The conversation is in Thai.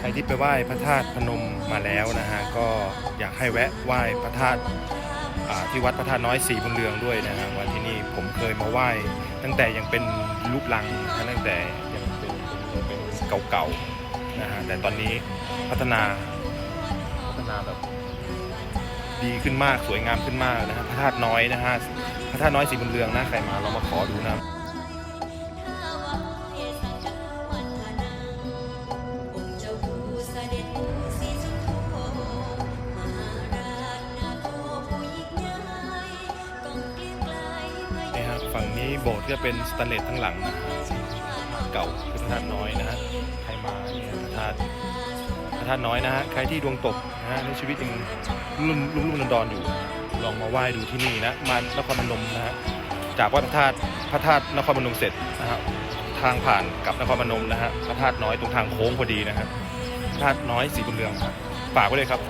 ใครที่ไปไหว้พระธาตุพนมมาแล้วนะฮะก็อยากให้แวะไหว้พระธาตุที่วัดพระธาตุน้อยสีบุญเรืองด้วยนะฮะวันที่นี่ผมเคยมาไหว้ตั้งแต่ยังเป็นลูกลังตั้งแต่ยังเป็นยังเป็นเก่าๆนะฮะแต่ตอนนี้พัฒนาพัฒนาแบบดีขึ้นมากสวยงามขึ้นมากนะฮะพระธาตุน้อยนะฮะพระธาตุน้อยสีบุญเรืองนะใครมาเรามาขอดูนะ ฮะฝั่งนี้โบสถ์ก็เป็นสแตนเลสทั้งหลังนะฮะเก่าคือพระธาตุน้อยนะฮะใครมาเนี่ยพระธาตุพระธาตุน้อยนะฮะใครที่ดวงตกนะฮะในชีวิตยังรุ่มรุ่มรุ่มดอนอยู่ ลองมาไหว้ดูที่นี่นะมานครพนมนะฮะจากวัดพระธาตุพระธาตุนครพนมเสร็จนะฮะทางผ่านกับนครพนมนะฮะพระธาตุน้อยตรงทางโค้งพอดีนะฮะพระธาตุน้อยสีบุญเรืองฝากไว้เลยครับ